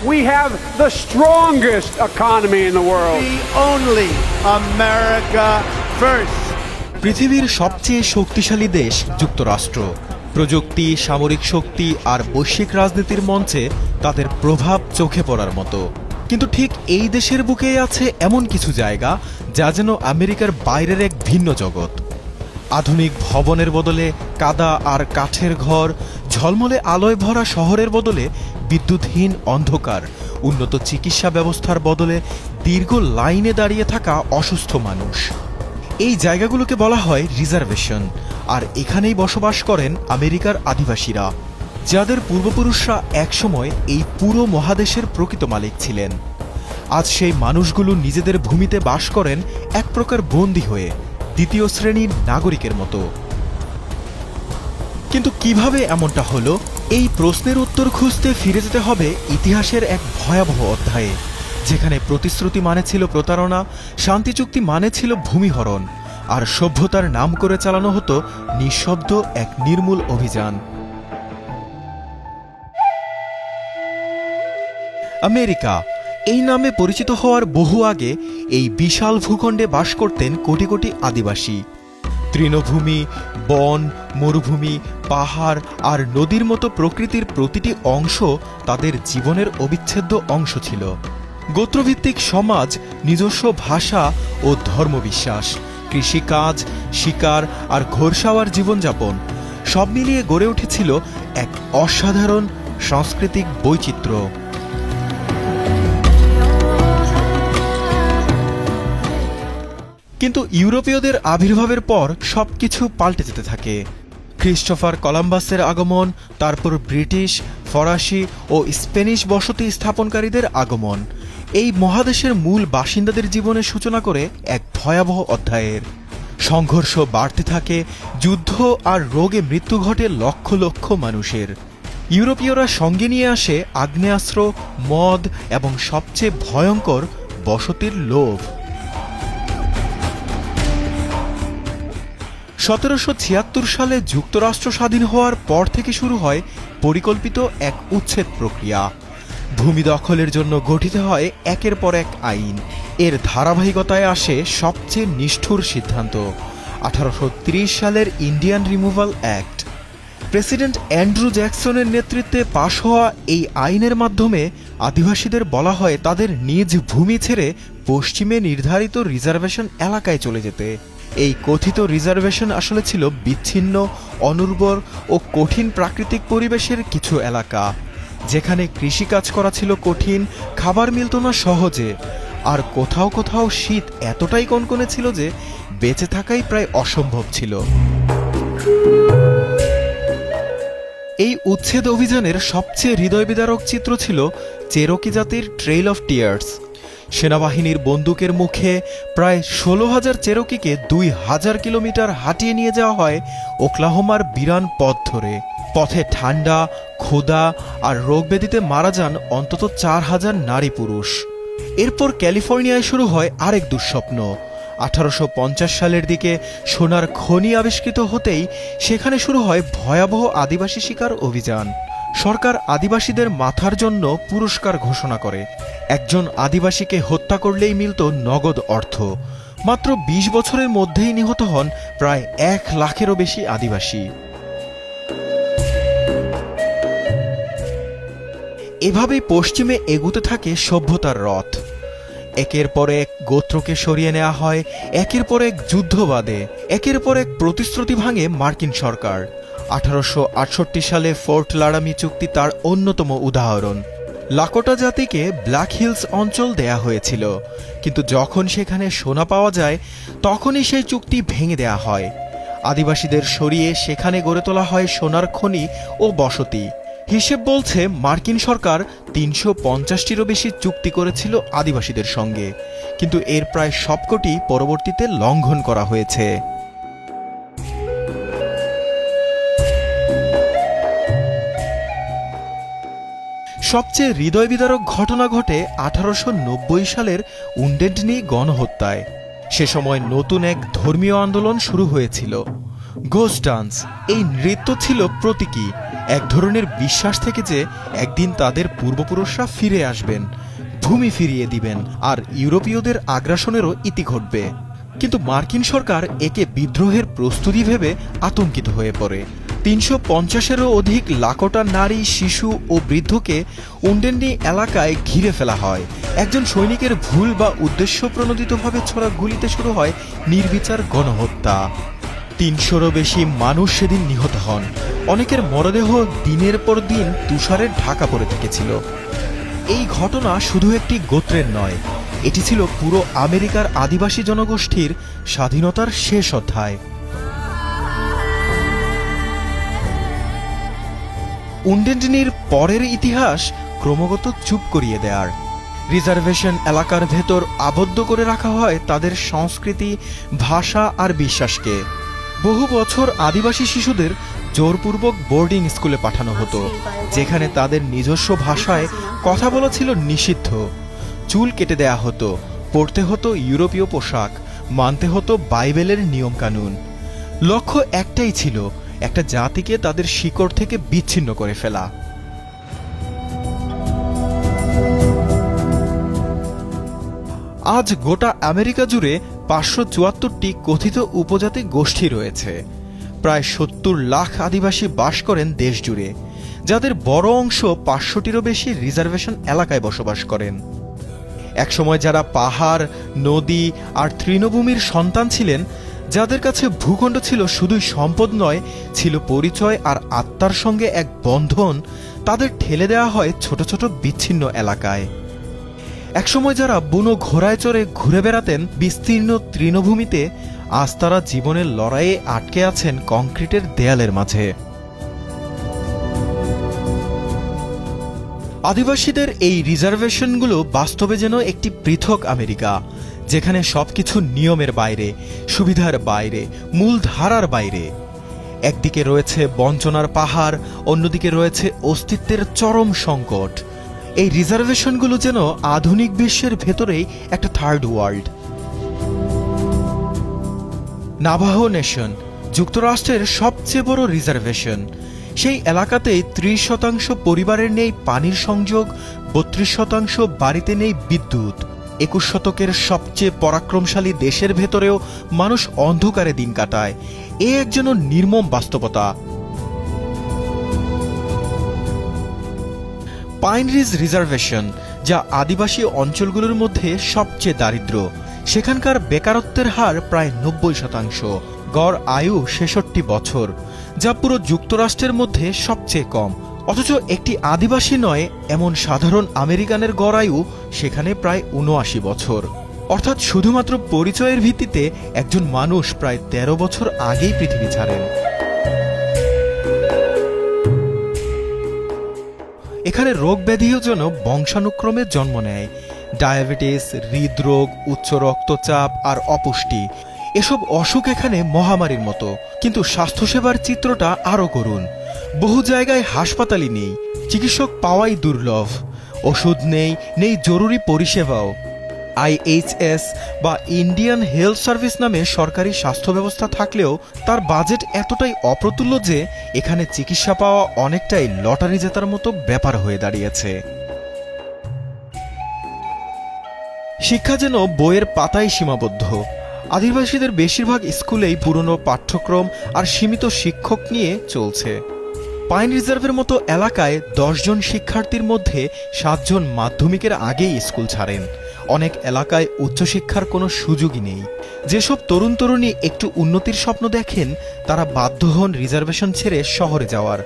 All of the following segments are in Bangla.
We have the strongest economy in the world. The only America first. পৃথিবীর সবচেয়ে শক্তিশালী দেশ যুক্তরাষ্ট্র প্রযুক্তি সামরিক শক্তি আর বৈশ্বিক রাজনীতির মঞ্চে তাদের প্রভাব চোখে পড়ার মতো কিন্তু ঠিক এই দেশের বুকেই আছে এমন কিছু জায়গা যা যেন আমেরিকার বাইরের এক ভিন্ন জগৎ আধুনিক ভবনের বদলে কাদা আর কাঠের ঘর, ঝলমলে আলোয় ভরা শহরের বদলে বিদ্যুৎহীন অন্ধকার, উন্নত চিকিৎসা ব্যবস্থার বদলে দীর্ঘ লাইনে দাঁড়িয়ে থাকা অসুস্থ মানুষ। এই জায়গাগুলোকে বলা হয় রিজার্ভেশন, আর এখানেই বসবাস করেন আমেরিকার আদিবাসীরা, যাদের পূর্বপুরুষরা একসময় এই পুরো মহাদেশের প্রকৃত মালিক ছিলেন। আজ সেই মানুষগুলো নিজেদের ভূমিতে বাস করেন এক প্রকার বন্দী হয়ে দ্বিতীয় শ্রেণির নাগরিকের মতো। কিন্তু কীভাবে এমনটা হলো? এই প্রশ্নের উত্তর খুঁজতে ফিরে যেতে হবে ইতিহাসের এক ভয়াবহ অধ্যায়ে, যেখানে প্রতিশ্রুতি মানে ছিল প্রতারণা, শান্তি চুক্তি মানে ছিল ভূমিহরণ, আর সভ্যতার নাম করে চালানো হতো নিঃশব্দ এক নির্মূল অভিযান। আমেরিকা এই নামে পরিচিত হওয়ার বহু আগে এই বিশাল ভূখণ্ডে বাস করতেন কোটি কোটি আদিবাসী। তৃণভূমি, বন, মরুভূমি, পাহাড় আর নদীর মতো প্রকৃতির প্রতিটি অংশ তাদের জীবনের অবিচ্ছেদ্য অংশ ছিল। গোত্রভিত্তিক সমাজ, নিজস্ব ভাষা ও ধর্মবিশ্বাস, কৃষিকাজ, শিকার আর ঘোরসাওয়ার জীবনযাপন সব মিলিয়ে গড়ে উঠেছিল এক অসাধারণ সাংস্কৃতিক বৈচিত্র্য। কিন্তু ইউরোপীয়দের আবির্ভাবের পর সব কিছু পাল্টে যেতে থাকে। ক্রিস্টোফার কলাম্বাসের আগমন, তারপর ব্রিটিশ, ফরাসি ও স্পেনিশ বসতি স্থাপনকারীদের আগমন। এই মহাদেশের মূল বাসিন্দাদের জীবনের সূচনা করে এক ভয়াবহ অধ্যায়ের। সংঘর্ষ বাড়তে থাকে, যুদ্ধ আর রোগে মৃত্যু ঘটে লক্ষ লক্ষ মানুষের। ইউরোপীয়রা সঙ্গে নিয়ে আসে আগ্নেয়াস্ত্র, মদ এবং সবচেয়ে ভয়ঙ্কর বসতির লোভ। সতেরোশো ছিয়াত্তর সালে যুক্তরাষ্ট্র স্বাধীন হওয়ার পর থেকে শুরু হয় পরিকল্পিত এক উচ্ছেদ প্রক্রিয়া। ভূমি দখলের জন্য গঠিত হয় একের পর এক আইন। এর ধারাবাহিকতায় আসে সবচেয়ে নিষ্ঠুর সিদ্ধান্ত, আঠারোশো সালের Indian removal act. President Andrew জ্যাকসনের নেতৃত্বে পাশ হওয়া এই আইনের মাধ্যমে আদিবাসীদের বলা হয় তাদের নিজ ভূমি ছেড়ে পশ্চিমে নির্ধারিত রিজার্ভেশন এলাকায় চলে যেতে। এই কথিত রিজার্ভেশন আসলে ছিল বিচ্ছিন্ন, অনুর্বর ও কঠিন প্রাকৃতিক পরিবেশের কিছু এলাকা। যেখানে কৃষিকাজ করা ছিল কঠিন, খাবার মিলত না সহজে। আর কোথাও কোথাও শীত এতটাই কনকনে ছিল যে বেঁচে থাকাই প্রায় অসম্ভব ছিল। এই উচ্ছেদ অভিযানের সবচেয়ে হৃদয়বিদারক চিত্র ছিল চেরোকি জাতির ট্রেইল অফ টিয়ার্স সেনাবাহিনীর বন্দুকের মুখে প্রায় ষোলো হাজার চেরোকিকে দুই হাজার কিলোমিটার হাঁটিয়ে নিয়ে যাওয়া হয় ওকলাহোমার বিরান পথ ধরে। পথে ঠান্ডা, ক্ষুধা আর রোগব্যাধিতে মারা যান অন্তত চার হাজার নারী পুরুষ। এরপর ক্যালিফোর্নিয়ায় শুরু হয় আরেক দুঃস্বপ্ন। আঠারোশো পঞ্চাশ সালের দিকে সোনার খনি আবিষ্কৃত হতেই সেখানে শুরু হয় ভয়াবহ আদিবাসী শিকার অভিযান। সরকার আদিবাসীদের মাথার জন্য পুরস্কার ঘোষণা করে। একজন আদিবাসীকে হত্যা করলেই মিলত নগদ অর্থ। মাত্র ২০ বছরের মধ্যেই নিহত হন প্রায় এক লাখেরও বেশি আদিবাসী। এভাবেই পশ্চিমে এগুতে থাকে সভ্যতার রথ। একের পর এক গোত্রকে সরিয়ে নেওয়া হয়, একের পর এক যুদ্ধ বাদে একের পর এক প্রতিশ্রুতি ভাঙে মার্কিন সরকার। আঠারোশো আটষট্টি সালে ফোর্ট লারামি চুক্তি তার অন্যতম উদাহরণ। লাকোটা জাতিকে ব্ল্যাক হিলস অঞ্চল দেয়া হয়েছিল, কিন্তু যখন সেখানে সোনা পাওয়া যায়, তখনই সেই চুক্তি ভেঙে দেয়া হয়। আদিবাসীদের সরিয়ে সেখানে গড়ে তোলা হয় সোনার খনি ও বসতি। হিসেব বলছে, মার্কিন সরকার তিনশো পঞ্চাশটিরও বেশি চুক্তি করেছিল আদিবাসীদের সঙ্গে, কিন্তু এর প্রায় সবকটি পরবর্তীতে লঙ্ঘন করা হয়েছে। সবচেয়ে হৃদয় বিদারক ঘটনা ঘটে আঠারোশো নব্বই সালের উন্ডেডনি গণহত্যায়। সে সময় নতুন এক ধর্মীয় আন্দোলন শুরু হয়েছিল। গোস ডান্স এই নৃত্য ছিল প্রতীকী। এক ধরনের বিশ্বাস থেকে যে একদিন তাদের পূর্বপুরুষরা ফিরে আসবেন, ভূমি ফিরিয়ে দিবেন, আর ইউরোপীয়দের আগ্রাসনেরও ইতি ঘটবে। কিন্তু মার্কিন সরকার একে বিদ্রোহের প্রস্তুতি ভেবে আতঙ্কিত হয়ে পড়ে। তিনশো পঞ্চাশেরও অধিক লাকোটা নারী, শিশু ও বৃদ্ধকে উন্ডেন্ডি এলাকায় ঘিরে ফেলা হয়। একজন সৈনিকের ভুল বা উদ্দেশ্য প্রণোদিতভাবে ছোড়া গুলিতে শুরু হয় নির্বিচার গণহত্যা। তিনশোরও বেশি মানুষ সেদিন নিহত হন। অনেকের মরদেহ দিনের পর দিন তুষারে ঢাকা পড়ে থেকেছিল। এই ঘটনা শুধু একটি গোত্রের নয়, এটি ছিল পুরো আমেরিকার আদিবাসী জনগোষ্ঠীর স্বাধীনতার শেষ অধ্যায়। উন্ডেন্ডিনির পরের ইতিহাস ক্রমাগত চুপ করিয়ে দেয়ার। রিজার্ভেশন এলাকার ভেতর আবদ্ধ করে রাখা হয় তাদের সংস্কৃতি, ভাষা আর বিশ্বাসকে। বহু বছর আদিবাসী শিশুদের জোরপূর্বক বোর্ডিং স্কুলে পাঠানো হতো, যেখানে তাদের নিজস্ব ভাষায় কথা বলা ছিল নিষিদ্ধ। চুল কেটে দেয়া হতো, পড়তে হতো ইউরোপীয় পোশাক, মানতে হতো বাইবেলের নিয়মকানুন। লক্ষ্য একটাই ছিল একটা জাতিকে তাদের শিকড় থেকে বিচ্ছিন্ন করে ফেলা। আজ গোটা আমেরিকা জুড়ে পাঁচশো চুয়াত্তরটি কথিত উপজাতি গোষ্ঠী রয়েছে। প্রায় সত্তর লাখ আদিবাসী বাস করেন দেশ জুড়ে, যাদের বড় অংশ পাঁচশোটিরও বেশি রিজার্ভেশন এলাকায় বসবাস করেন। একসময় যারা পাহাড়, নদী আর তৃণভূমির সন্তান ছিলেন যাদের কাছে ভূখণ্ড ছিল শুধুই সম্পদ নয়, ছিল পরিচয় আর আত্মার সঙ্গে এক বন্ধন, তাদের ঠেলে দেওয়া হয় ছোট ছোট বিচ্ছিন্ন এলাকায়। একসময় যারা বুনো ঘোড়ায় চড়ে ঘুরে বেড়াতেন, বিস্তীর্ণ তৃণভূমিতে, আজ তারা জীবনের লড়াইয়ে আটকে আছেন কংক্রিটের দেয়ালের মাঝে। আদিবাসীদের এই রিজার্ভেশনগুলো বাস্তবে যেন একটি পৃথক আমেরিকা। যেখানে সবকিছু নিয়মের বাইরে, সুবিধার বাইরে, মূল ধারার বাইরে। একদিকে রয়েছে বঞ্চনার পাহাড়, অন্যদিকে রয়েছে অস্তিত্বের চরম সংকট। এই রিজার্ভেশনগুলো যেন আধুনিক বিশ্বের ভেতরেই একটা থার্ড ওয়ার্ল্ড। নাভাহো নেশন, যুক্তরাষ্ট্রের সবচেয়ে বড় রিজার্ভেশন। সেই এলাকাতেই ত্রিশ শতাংশ পরিবারের নেই পানির সংযোগ, বত্রিশ শতাংশ বাড়িতে নেই বিদ্যুৎ। একুশ শতকের সবচেয়ে পরাক্রমশালী দেশের ভেতরেও মানুষ অন্ধকারে দিন কাটায়। এ একজন নির্মম বাস্তবতা। পাইন রিজ রিজার্ভেশন যা আদিবাসী অঞ্চলগুলোর মধ্যে সবচেয়ে দারিদ্র। সেখানকার বেকারত্বের হার প্রায় নব্বই শতাংশ। গড় আয়ু ছেষট্টি বছর, যা পুরো যুক্তরাষ্ট্রের মধ্যে সবচেয়ে কম। অথচ একটি আদিবাসী নয়, এমন সাধারণ আমেরিকানের গড় আয়ু সেখানে প্রায় উনআশি বছর। অর্থাৎ শুধুমাত্র পরিচয়ের ভিত্তিতে একজন মানুষ প্রায় ১৩ বছর আগেই পৃথিবী ছাড়েন। এখানে রোগ ব্যাধিও যেন বংশানুক্রমে জন্ম নেয়। ডায়াবেটিস, হৃদরোগ, উচ্চ রক্তচাপ আর অপুষ্টি, এসব অসুখ এখানে মহামারীর মতো। কিন্তু স্বাস্থ্যসেবার চিত্রটা আরও করুন। বহু জায়গায় হাসপাতালই নেই, চিকিৎসক পাওয়াই দুর্লভ। ওষুধ নেই নেই জরুরি পরিষেবাও। আইএইচএস বা ইন্ডিয়ান হেলথ সার্ভিস নামে সরকারি স্বাস্থ্য ব্যবস্থা থাকলেও তার বাজেট এতটাই অপ্রতুল্য যে এখানে চিকিৎসা পাওয়া অনেকটাই লটারি জেতার মতো ব্যাপার হয়ে দাঁড়িয়েছে। শিক্ষা যেন বইয়ের পাতায় সীমাবদ্ধ। আদিবাসীদের বেশিরভাগ স্কুলেই পুরনো পাঠ্যক্রম আর সীমিত শিক্ষক নিয়ে চলছে। পাইন রিজার্ভের মতো এলাকায় দশজন শিক্ষার্থীর মধ্যে সাতজন মাধ্যমিকের আগেই স্কুল ছাড়েন। অনেক এলাকায় উচ্চশিক্ষার কোনো সুযোগই নেই। যেসব তরুণ তরুণী একটু উন্নতির স্বপ্ন দেখেন, তারা বাধ্য হন রিজার্ভেশন ছেড়ে শহরে যাওয়ার।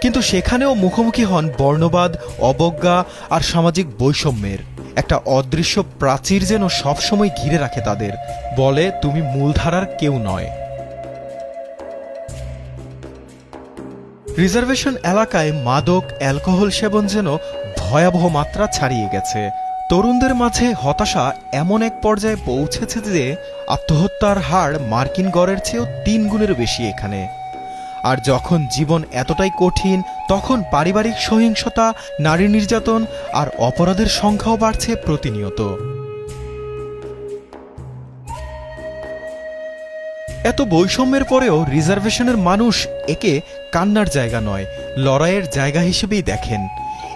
কিন্তু সেখানেও মুখোমুখি হন বর্ণবাদ, অবজ্ঞা আর সামাজিক বৈষম্যের। একটা অদৃশ্য প্রাচীর যেন সবসময় ঘিরে রাখে তাদের। বলে, তুমি মূলধারার কেউ নয়। রিজার্ভেশন এলাকায় মাদক, অ্যালকোহল সেবন যেন ভয়াবহ মাত্রা ছাড়িয়ে গেছে। তরুণদের মাঝে হতাশা এমন এক পর্যায়ে পৌঁছেছে যে আত্মহত্যার হার মার্কিন গড়ের চেয়েও তিন গুণের বেশি এখানে। আর যখন জীবন এতটাই কঠিন, তখন পারিবারিক সহিংসতা, নারী নির্যাতন আর অপরাধের সংখ্যাও বাড়ছে প্রতিনিয়ত। এত বৈষম্যের পরেও রিজার্ভেশনের মানুষ একে কান্নার জায়গা নয়, লড়াইয়ের জায়গা হিসেবেই দেখেন।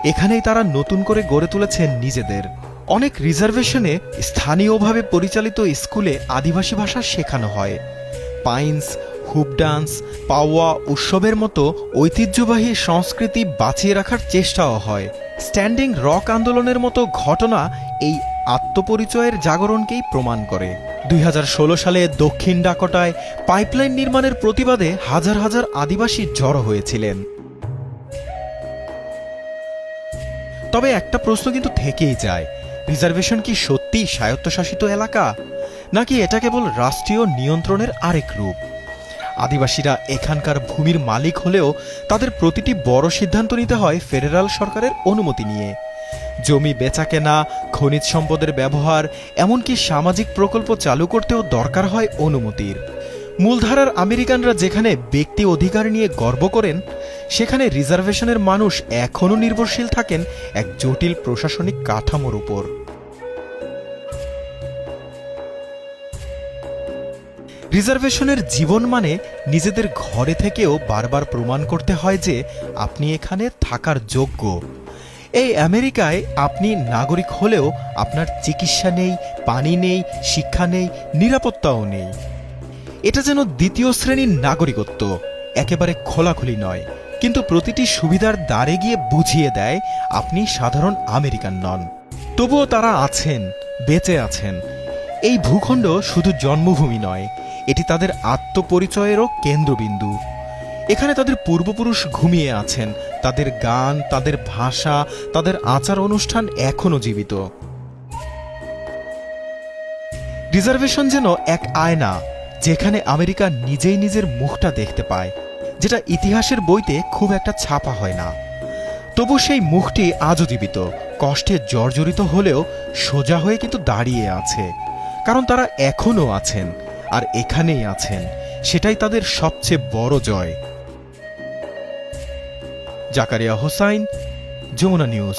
এখানেই তারা নতুন করে গড়ে তুলেছেন নিজেদের। অনেক রিজার্ভেশনে স্থানীয়ভাবে পরিচালিত স্কুলে আদিবাসী ভাষা শেখানো হয়। পাইন্স, হুপ ডান্স, পাওয়া উৎসবের মতো ঐতিহ্যবাহী সংস্কৃতি বাঁচিয়ে রাখার চেষ্টাও হয়। স্ট্যান্ডিং রক আন্দোলনের মতো ঘটনা এই আত্মপরিচয়ের জাগরণকেই প্রমাণ করে। দুই হাজার ষোলো সালে দক্ষিণ ডাকোটায় পাইপলাইন নির্মাণের প্রতিবাদে হাজার হাজার আদিবাসী জড়ো হয়েছিলেন। তবে একটা প্রশ্ন কিন্তু থেকেই যায়, রিজার্ভেশন কি সত্যি স্বায়ত্তশাসিত এলাকা, নাকি এটা কেবল রাষ্ট্রীয় নিয়ন্ত্রণের আরেক রূপ? আদিবাসীরা এখানকার ভূমির মালিক হলেও তাদের প্রতিটি বড় সিদ্ধান্ত নিতে হয় ফেডারাল সরকারের অনুমতি নিয়ে। জমি বেচাকেনা, খনিজ সম্পদের ব্যবহার, এমনকি সামাজিক প্রকল্প চালু করতেও দরকার হয় অনুমতির। মূলধারার আমেরিকানরা যেখানে ব্যক্তি অধিকার নিয়ে গর্ব করেন, সেখানে রিজার্ভেশনের মানুষ এখনও নির্ভরশীল থাকেন এক জটিল প্রশাসনিক কাঠামোর উপর। রিজার্ভেশনের জীবন মানে নিজেদের ঘরে থেকেও বারবার প্রমাণ করতে হয় যে আপনি এখানে থাকার যোগ্য। এই আমেরিকায় আপনি নাগরিক হলেও আপনার চিকিৎসা নেই, পানি নেই, শিক্ষা নেই, নিরাপত্তাও নেই। এটা যেন দ্বিতীয় শ্রেণির নাগরিকত্ব, একেবারে খোলাখুলি নয়। কিন্তু প্রতিটি সুবিধার দ্বারে গিয়ে বুঝিয়ে দেয়, আপনি সাধারণ আমেরিকান নন। তবুও তারা আছেন, বেঁচে আছেন। এই ভূখণ্ড শুধু জন্মভূমি নয়, এটি তাদের আত্মপরিচয়েরও কেন্দ্রবিন্দু। এখানে তাদের পূর্বপুরুষ ঘুমিয়ে আছেন। তাদের গান, তাদের ভাষা, তাদের আচার অনুষ্ঠান এখনও জীবিত। রিজার্ভেশন যেন এক আয়না, যেখানে আমেরিকা নিজেই নিজের মুখটা দেখতে পায়, যেটা ইতিহাসের বইতে খুব একটা ছাপা হয় না। তবু সেই মুখটি আজও জীবিত, কষ্টে জর্জরিত হলেও সোজা হয়ে কিন্তু দাঁড়িয়ে আছে। কারণ তারা এখনও আছেন, আর এখানেই আছেন, সেটাই তাদের সবচেয়ে বড় জয়। জাকারিয়া হোসাইন যমুনা নিউজ।